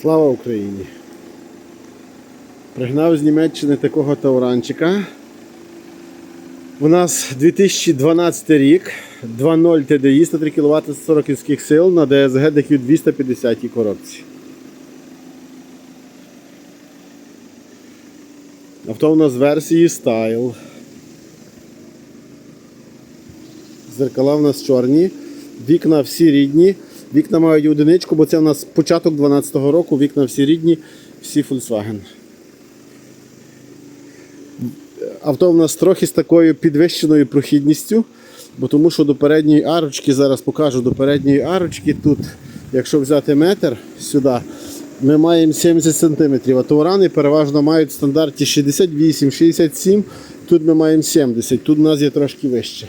Слава Україні! Пригнав з Німеччини такого тауранчика. У нас 2012 рік, 2.0 TDI, 103 кВт 40 кінських сил на DSG DQ 250 коробці. Авто у нас версії Style. Зеркала в нас чорні, вікна всі рідні. Вікна мають одиничку, бо це у нас початок 12-го року, вікна всі рідні, всі Volkswagen. Авто у нас трохи з такою підвищеною прохідністю, бо тому що до передньої арочки, зараз покажу до передньої арочки, тут, якщо взяти метр сюди, ми маємо 70 см, а таурани переважно мають в стандарті 68-67, тут ми маємо 70, тут у нас є трошки вище.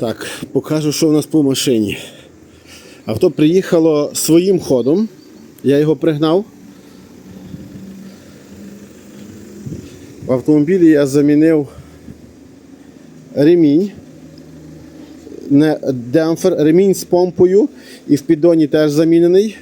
Так, покажу, що в нас по машині. Авто приїхало своїм ходом. Я його пригнав. В автомобілі я замінив ремінь. Не демпфер, ремінь з помпою і в піддоні теж замінений.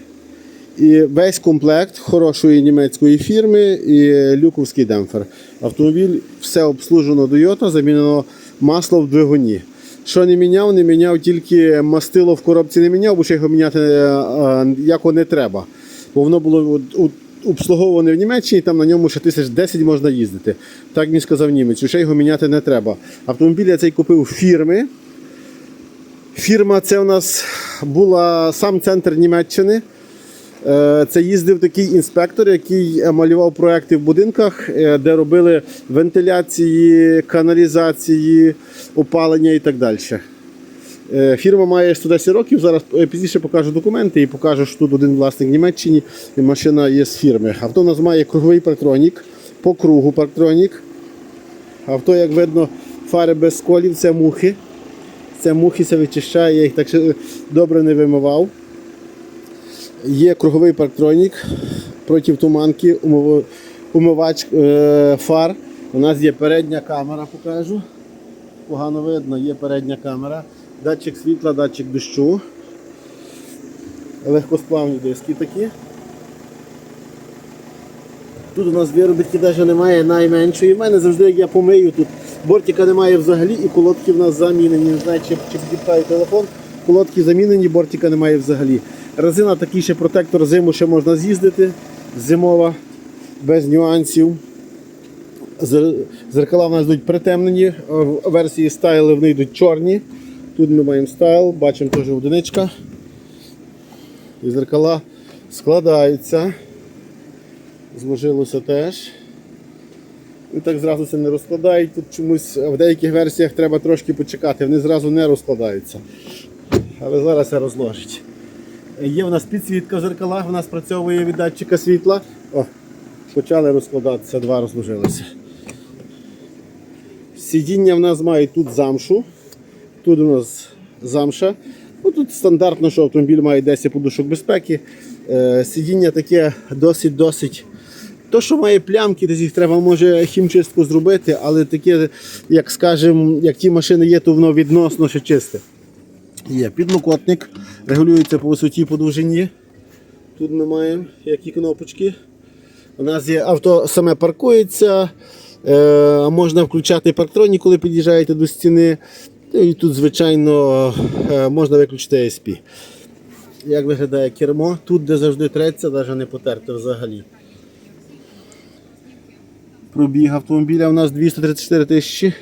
І весь комплект хорошої німецької фірми і люковський демпфер. Автомобіль все обслужено Toyota, замінено масло в двигуні. Що не міняв, не міняв тільки мастило в коробці не міняв, бо ще його міняти е, е, не треба. Бо воно було обслуговуване в Німеччині, там на ньому ще тисяч 10 можна їздити. Так мені сказав німець, ще його міняти не треба. Автомобіль я цей купив фірми. Фірма це у нас була сам центр Німеччини. Е, Це їздив такий інспектор, який е, малював проекти в будинках, е, де робили вентиляції, каналізації, опалення і так далі. Фірма має 110 років. Зараз пізніше покажу документи і покажу, що тут один власник в Німеччині і машина є з фірми. Авто у нас має круговий парктронік, по кругу парктронік. Авто, як видно, фари без сколів, це мухи. Це мухи це вичищає, я їх так добре не вимивав. Є круговий парктронік проти туманки, умивач е, фар. У нас є передня камера, покажу. Погано видно, є передня камера. Датчик світла, датчик дощу. Легкосплавні диски такі. Тут у нас виробітки навіть немає найменшої. У мене завжди, як я помию, тут бортика немає взагалі і колодки в нас замінені. Не знаю, чи, чи телефон. Колодки замінені, бортика немає взагалі. Резина такий ще протектор зиму ще можна з'їздити. Зимова, без нюансів. Зеркала в нас йдуть притемнені, в версії стайли вони йдуть чорні. Тут ми маємо стайл, бачимо теж одиничка. І зеркала складаються. Зложилося теж. І так зразу це не розкладають. Тут чомусь в деяких версіях треба трошки почекати, вони зразу не розкладаються. Але зараз це розложить. Є в нас підсвітка в зеркалах, в нас працьовує від датчика світла. О, почали розкладатися, два розложилися. Сидіння в нас мають тут замшу. Тут у нас замша. Ну, тут стандартно, що автомобіль має 10 подушок безпеки. Е, сидіння таке досить-досить. То, що має плямки, десь їх треба може хімчистку зробити, але таке, як скажем, як ті машини є, то воно відносно ще чисте. Є підлокотник, регулюється по висоті по довжині. Тут ми маємо які кнопочки. У нас є авто саме паркується. Е, можна включати парктроні, коли під'їжджаєте до стіни. Ну, І тут, звичайно, е, можна виключити ASP. Як виглядає кермо? Тут, де завжди треться, навіть не потерте взагалі. Пробіг автомобіля у нас 234 тисячі.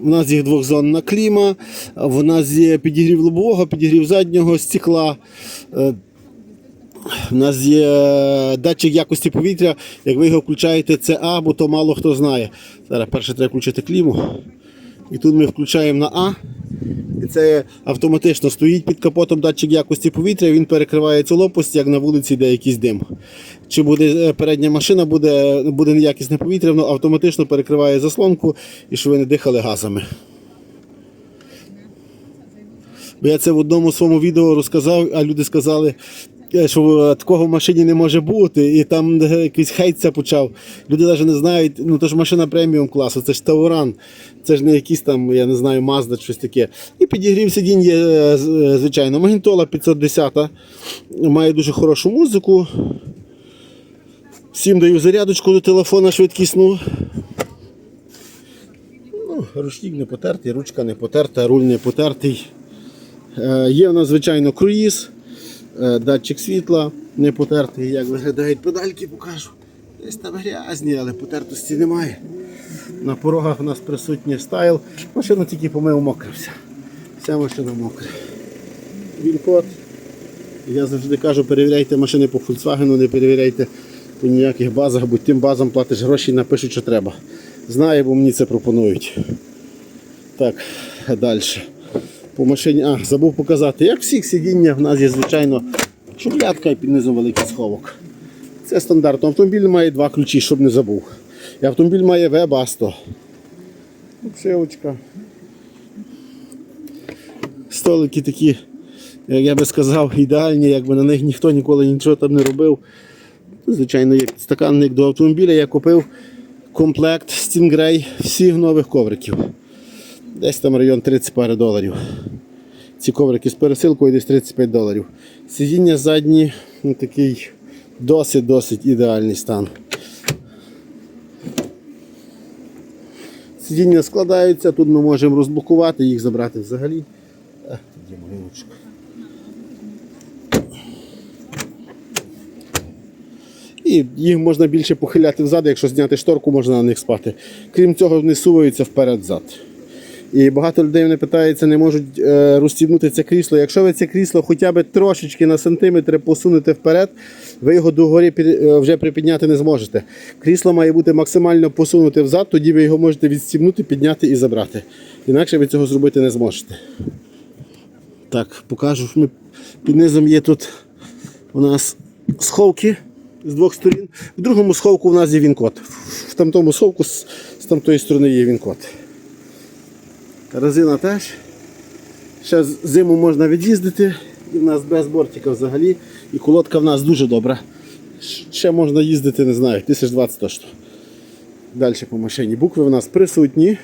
У нас є двохзонна кліма, в нас є підігрів лобового, підігрів заднього стекла. Е, У нас є датчик якості повітря. Як ви його включаєте, це А, бо то мало хто знає. Зараз перше треба включити кліму. І тут ми включаємо на А. І це автоматично стоїть під капотом датчик якості повітря, він перекриває цю лопасть, як на вулиці йде якийсь дим. Чи буде е, передня машина, буде, буде неякісне повітря, воно автоматично перекриває заслонку і щоб ви не дихали газами. Бо я це в одному своєму відео розказав, а люди сказали, що е, такого в машині не може бути, і там е, якийсь хейт це почав. Люди навіть не знають, ну то ж машина преміум класу, це ж Тауран, це ж не якийсь там, я не знаю, Mazda, щось таке. І підігрів сидінь є, е, звичайно. Магнітола 510 має дуже хорошу музику. Всім даю зарядочку до телефона швидкісну. Ну, ручник не потертий, ручка не потерта, руль не потертий. Є в нас, звичайно, круїз, датчик світла не потертий. Як виглядають педальки, покажу. Десь там грязні, але потертості немає. На порогах у нас присутній стайл. Машина тільки помив мокрився. Вся машина мокра. Він код. Я завжди кажу, перевіряйте машини по Volkswagen, не перевіряйте по ніяких базах, бо тим базам платиш гроші і напишуть, що треба. Знаю, бо мені це пропонують. Так, далі. По машині. А, забув показати. Як всіх сидіння, в нас є, звичайно, шухлядка і під низом великий сховок. Це стандартно. Автомобіль має два ключі, щоб не забув. І автомобіль має. Обшивочка. Столики такі, як я би сказав, ідеальні, якби на них ніхто ніколи нічого там не робив. Звичайно, як стаканник до автомобіля я купив комплект Stingray всіх нових ковриків. Десь там район 30 пари доларів. Ці коврики з пересилкою десь 35 доларів. Сидіння задні, ну, такий досить-досить ідеальний стан. Сидіння складаються, тут ми можемо розблокувати, їх забрати взагалі. Є моя. І їх можна більше похиляти взад, якщо зняти шторку, можна на них спати. Крім цього, вони суваються вперед-зад. І багато людей мене питаються, не можуть е, розстібнути це крісло. Якщо ви це крісло хоча б трошечки на сантиметр посунете вперед, ви його догорі е, вже припідняти не зможете. Крісло має бути максимально посунуте взад, тоді ви його можете відстібнути, підняти і забрати. Інакше ви цього зробити не зможете. Так, покажу. Ми під низом є тут у нас сховки з двох сторін. В другому сховку у нас є він-код. В тамтому сховку з тамтої сторони є він-код. Резина теж. Ще зиму можна від'їздити. І в нас без бортика взагалі. І колодка в нас дуже добра. Ще можна їздити, не знаю, 1020 точно. Далі по машині. Букви в нас присутні.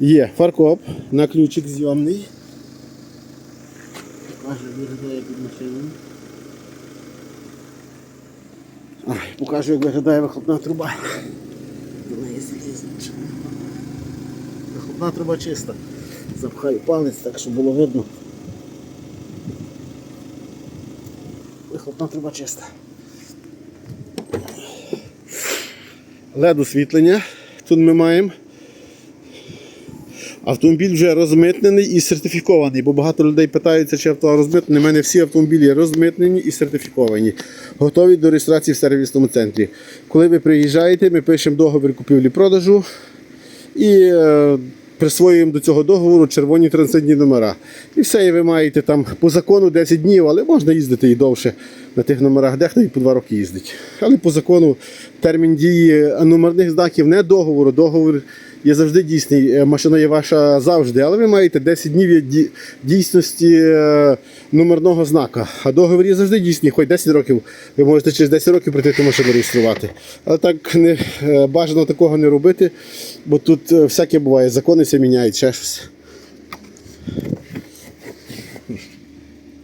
Є фаркоп на ключик зйомний. Покажу, виглядає під машиною. Покажу, як виглядає вихлопна труба. Вихлопна труба чиста. Запхаю палець так, щоб було видно. Вихлопна труба чиста. LED освітлення. Тут ми маємо. Автомобіль вже розмитнений і сертифікований, бо багато людей питаються, чи авто розмитнений. У мене всі автомобілі розмитнені і сертифіковані, готові до реєстрації в сервісному центрі. Коли ви приїжджаєте, ми пишемо договір купівлі-продажу і е, присвоюємо до цього договору червоні транзитні номера. І все, і ви маєте там по закону 10 днів, але можна їздити і довше на тих номерах, дехто і по 2 роки їздить. Але по закону термін дії номерних знаків не договору. Договор є завжди дійсний. Е, Машина є ваша завжди, але ви маєте 10 днів дійсності е, номерного знака. А договір є завжди дійсний, хоч 10 років. Ви можете через 10 років прийти ту машину реєструвати. Але так не е, бажано такого не робити, бо тут всяке буває, закони все міняють, ще щось.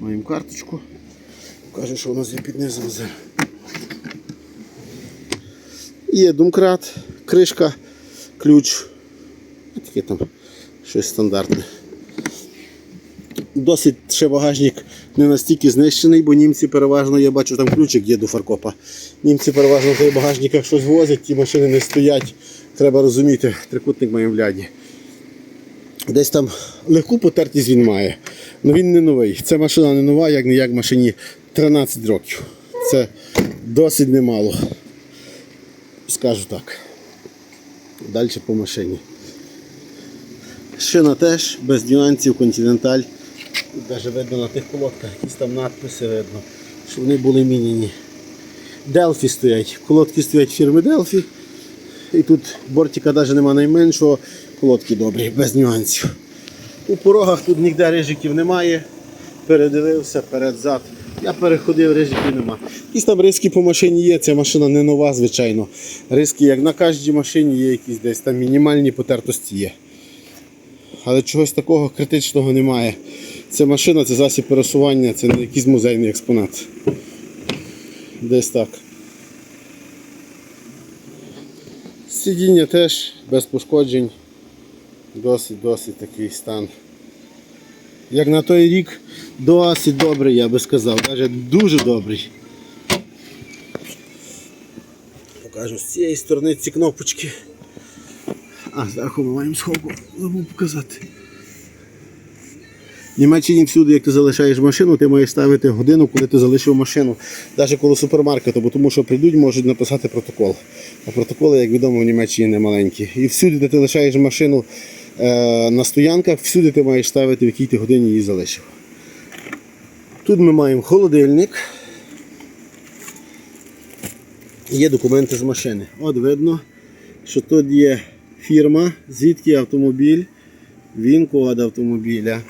Маємо карточку. Каже, що у нас є під низом. Є думкрат, кришка, ключ. Таке там щось стандартне. Досить ще багажник не настільки знищений, бо німці переважно, я бачу, там ключик є до фаркопа. Німці переважно в багажниках щось возять, ті машини не стоять. Треба розуміти, трикутник має в ляді. Десь там легку потертість він має. але він не новий. Ця машина не нова, як не як машині 13 років. Це досить немало. Скажу так. Далі по машині. Шина теж без нюансів, континенталь. Навіть видно на тих колодках, якісь там надписи видно, що вони були міняні. Делфі стоять. Колодки стоять фірми Делфі. І тут бортика навіть нема найменшого. Колодки добрі, без нюансів. У порогах тут ніде рижиків немає. Передивився, перед-зад. Я переходив, ризиків нема. Якісь там риски по машині є, ця машина не нова, звичайно. Риски, як на кожній машині, є якісь десь там мінімальні потертості є. Але чогось такого критичного немає. Це машина, це засіб пересування, це не якийсь музейний експонат. Десь так. Сидіння теж без пошкоджень. Досить, досить такий стан. Як на той рік, досить добрий, я би сказав, навіть дуже добрий. Покажу з цієї сторони ці кнопочки. А, зверху ми маємо сховку, забув показати. В Німеччині всюди, як ти залишаєш машину, ти маєш ставити годину, коли ти залишив машину, навіть коло супермаркету, бо тому що прийдуть, можуть написати протокол. А протоколи, як відомо, в Німеччині не маленькі. І всюди, де ти лишаєш машину на стоянках, всюди ти маєш ставити, в якій ти годині її залишив. Тут ми маємо холодильник. Є документи з машини. От видно, що тут є фірма, звідки автомобіль, він код автомобіля.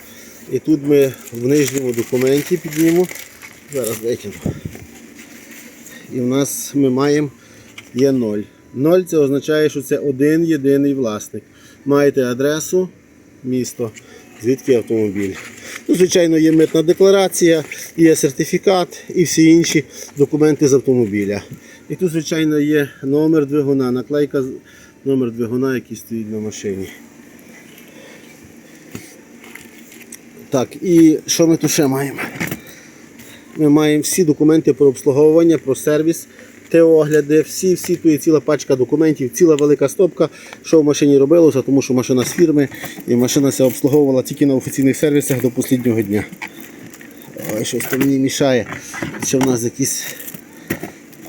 І тут ми в нижньому документі піднімемо. Зараз витягну. І в нас ми маємо є 0. 0 це означає, що це один єдиний власник. Маєте адресу, місто, звідки автомобіль. Ну, звичайно, є митна декларація, є сертифікат і всі інші документи з автомобіля. І тут, звичайно, є номер двигуна, наклейка номер двигуна, який стоїть на машині. Так, і що ми тут ще маємо? Ми маємо всі документи про обслуговування, про сервіс, теогляди, всі, всі тут ціла пачка документів, ціла велика стопка, що в машині робилося, тому що машина з фірми і машина ця обслуговувала тільки на офіційних сервісах до останнього дня. Ой, щось там мені мішає. Що в нас якісь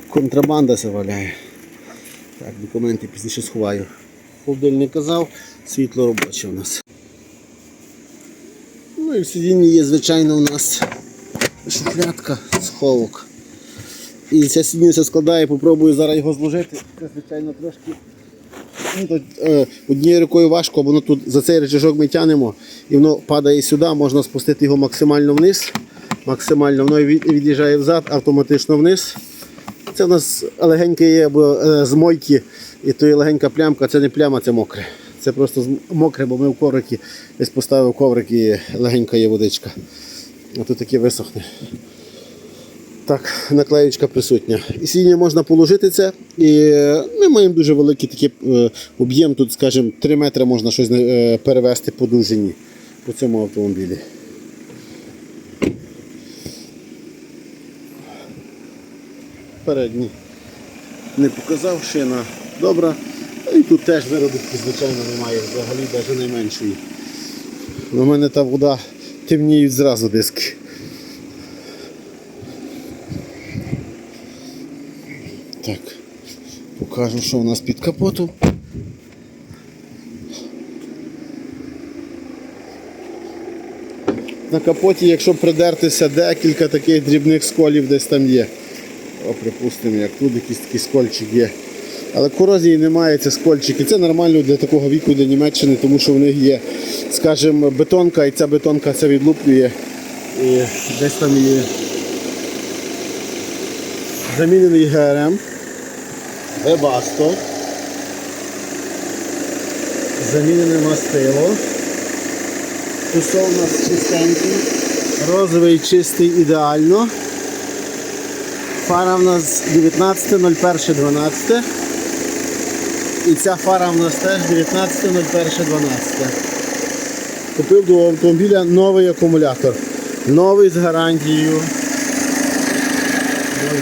контрабанда заваляє. Так, документи пізніше сховаю. Холодильник казав, світло робоче у нас. Ну і в сидінні є, звичайно, у нас шуфлятка, сховок. І ця все складає, попробую зараз його зложити. Це, звичайно, трошки. Ну, тут, е, однією рукою важко, бо воно тут за цей речажок ми тянемо і воно падає сюди, можна спустити його максимально вниз. Максимально воно від'їжджає взад, автоматично вниз. Це у нас легеньке є бо, е, з мойки, і то є легенька плямка, це не пляма, це мокре. Це просто мокре, бо ми в коврики десь поставив коврик і легенька є водичка. А тут таке висохне. Так, наклеючка присутня. І сидіння можна положити це. І е, ми маємо дуже великий такий е, об'єм, тут, скажімо, 3 метри можна щось е, перевести по довжині по цьому автомобілі. Передній не показав, шина добра. І тут теж виробітки, звичайно, немає взагалі навіть найменшої. У мене та вода темніють зразу диски. Покажу, що у нас під капотом. На капоті, якщо придертися, декілька таких дрібних сколів десь там є. О, припустимо, як тут якийсь такий скольчик є. Але корозії немає, це скольчики. Це нормально для такого віку, для Німеччини, тому що в них є, скажімо, бетонка, і ця бетонка це відлуплює. І десь там є замінений ГРМ, Вебасто, замінене мастило. Кусок у нас чистенький, розовий чистий ідеально. Фара в нас 19.01.12. І ця фара в нас теж 19.01.12. Купив до автомобіля новий акумулятор. Новий з гарантією. Новий.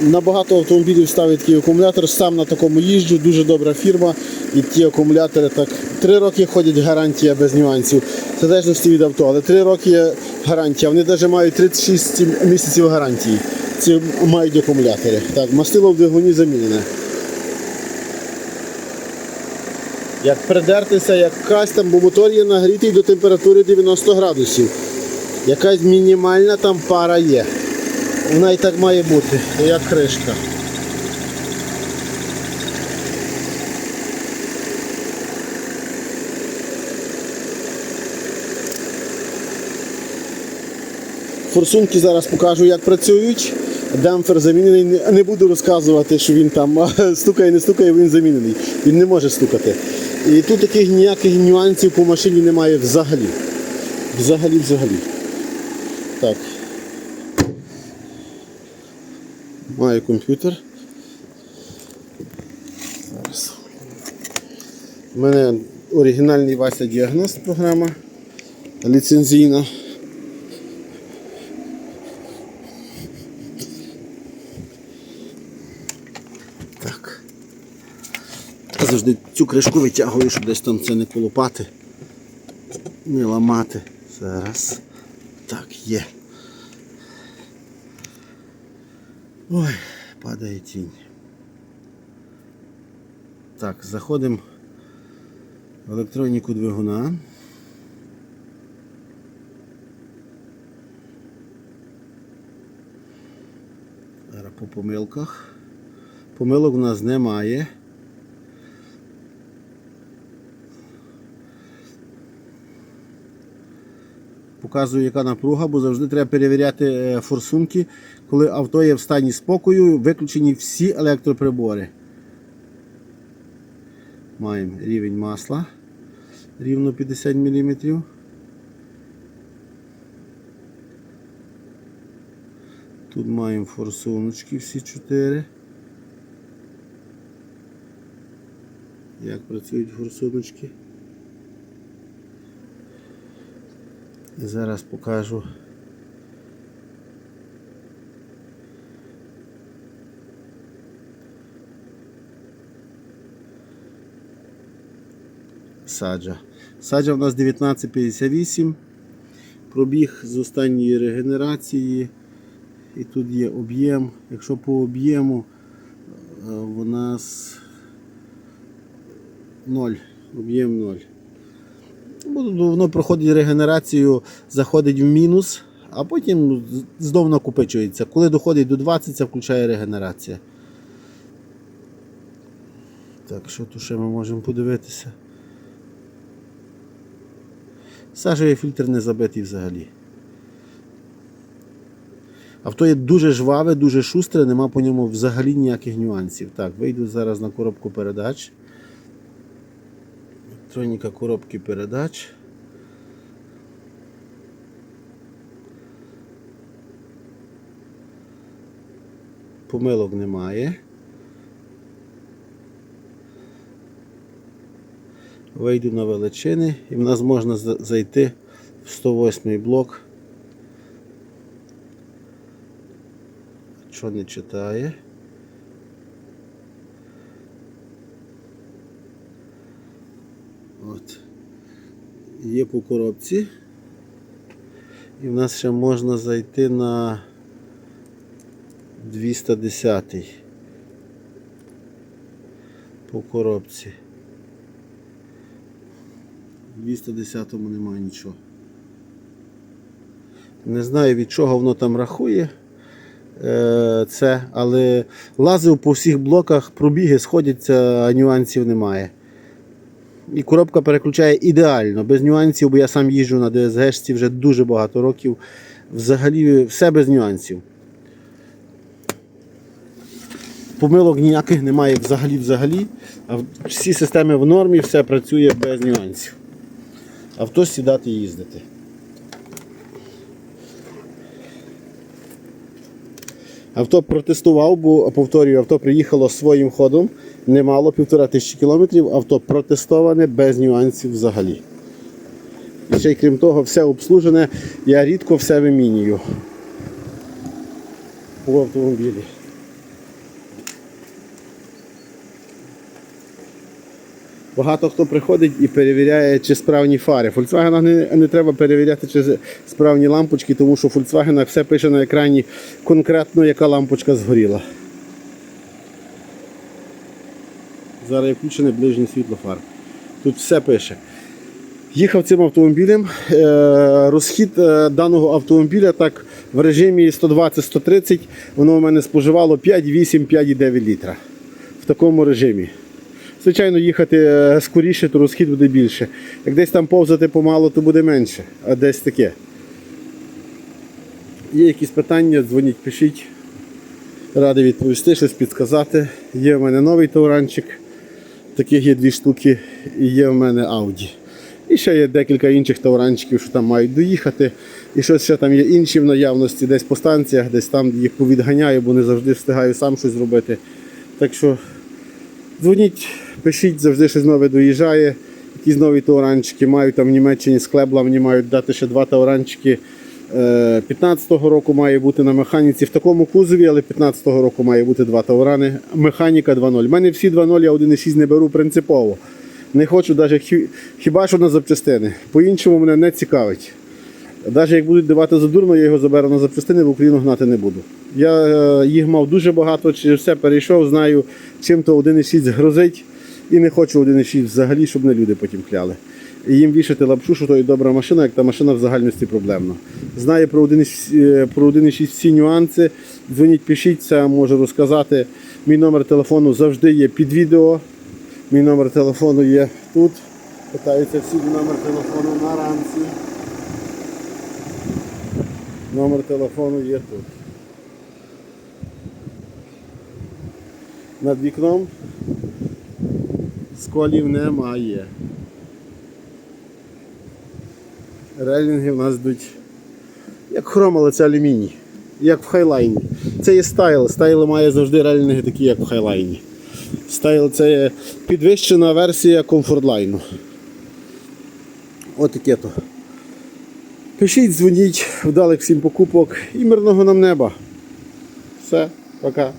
На багато автомобілів ставить такий акумулятор, сам на такому їжджу, дуже добра фірма. І ті акумулятори так 3 роки ходять гарантія без нюансів. Це залежності від авто, але 3 роки є гарантія. Вони навіть мають 36 місяців гарантії. Ці мають акумулятори. Так, мастило в двигуні замінене. Як придертися, якась там, бо мотор є нагрітий до температури 90 градусів. Якась мінімальна там пара є. Вона і так має бути, як кришка. Форсунки зараз покажу, як працюють. Демпфер замінений. Не- буду розказувати, що він там стукає, не стукає, він замінений. Він не може стукати. І тут таких ніяких нюансів по машині немає взагалі. Взагалі, взагалі. Так. Маю комп'ютер. У мене оригінальний Вася Діагност програма ліцензійна. Так. Я завжди цю кришку витягую, щоб десь там це не колопати, не ламати. Зараз. Так, є. Ой, падає тінь. Так, заходимо в електроніку двигуна. По помилках. Помилок у нас немає. Показую, яка напруга, бо завжди треба перевіряти е, форсунки, коли авто є в стані спокою, виключені всі електроприбори. Маємо рівень масла рівно 50 мм. Тут маємо форсуночки всі чотири. Як працюють форсуночки? І зараз покажу. Саджа. Саджа у нас 1958. Пробіг з останньої регенерації. І тут є об'єм. Якщо по об'єму е, у нас 0. Об'єм 0. Бо Воно проходить регенерацію, заходить в мінус, а потім знову накопичується. Коли доходить до 20, це включає регенерація. Так, що тут ще ми можемо подивитися? Сажевий фільтр не забитий взагалі. Авто є дуже жваве, дуже шустре, нема по ньому взагалі ніяких нюансів. Так, вийду зараз на коробку передач. Електроніка коробки передач. Помилок немає. Вийду на величини і в нас можна зайти в 108 блок. Що не читає? От. Є по коробці. І в нас ще можна зайти на 210 по коробці. В 210-му немає нічого. Не знаю від чого воно там рахує е, це, але лазив по всіх блоках, пробіги сходяться, а нюансів немає. І коробка переключає ідеально, без нюансів, бо я сам їжджу на ДСГшці вже дуже багато років. Взагалі все без нюансів. Помилок ніяких немає взагалі взагалі. А всі системи в нормі, все працює без нюансів. Авто сідати і їздити. Авто протестував, бо повторюю, авто приїхало своїм ходом, немало, півтора тисячі кілометрів, авто протестоване без нюансів взагалі. Ще й крім того, все обслужене, я рідко все вимінюю у автомобілі. Багато хто приходить і перевіряє, чи справні фари. Volkswagen не, не треба перевіряти, чи справні лампочки, тому що в Volkswagen все пише на екрані конкретно, яка лампочка згоріла. Зараз є включене ближнє світло фар. Тут все пише. Їхав цим автомобілем. е, Розхід е, даного автомобіля так в режимі 120-130 воно у мене споживало 5,8, 5,9 літра. В такому режимі. Звичайно, їхати е, скоріше, то розхід буде більше. Як десь там повзати помало, то буде менше, а десь таке. Є якісь питання, дзвоніть, пишіть. Радий відповісти, щось підказати. Є в мене новий тауранчик, таких є дві штуки, і є в мене Audi. І ще є декілька інших тауранчиків, що там мають доїхати. І щось ще там є інші в наявності, десь по станціях, десь там їх повідганяю, бо не завжди встигаю сам щось зробити. Так що дзвоніть, пишіть, завжди щось нове доїжджає. Якісь нові тауранчики мають там в Німеччині з Клебла мені мають дати ще два тауранчики. Е, 15-го року має бути на механіці в такому кузові, але 15-го року має бути два таурани. Механіка 2.0. У мене всі 2.0, я 1.6 не беру принципово. Не хочу навіть хіба що на запчастини. По-іншому мене не цікавить. Навіть як будуть давати задурно, я його заберу на запчастини, в Україну гнати не буду. Я е, їх мав дуже багато, через все перейшов, знаю, чим то 1.6 грозить. І не хочу 1.6 взагалі, щоб не люди потім кляли. І їм вішати лапшу, що то і добра машина, як та машина в загальності проблемна. Знаю про 1.6 е, про 1.6 всі нюанси. Дзвоніть, пишіть, це можу розказати. Мій номер телефону завжди є під відео. Мій номер телефону є тут. Питаються всі номер телефону на рамці. Номер телефону є тут. Над вікном сколів немає. Релінги в нас йдуть як хром, але це алюміній. Як в хайлайні. Це є стайл. Стайл має завжди релінги такі, як в хайлайні. Стайл це є підвищена версія комфортлайну. От таке то. Пишіть, дзвоніть, вдалих всім покупок і мирного нам неба. Все, пока.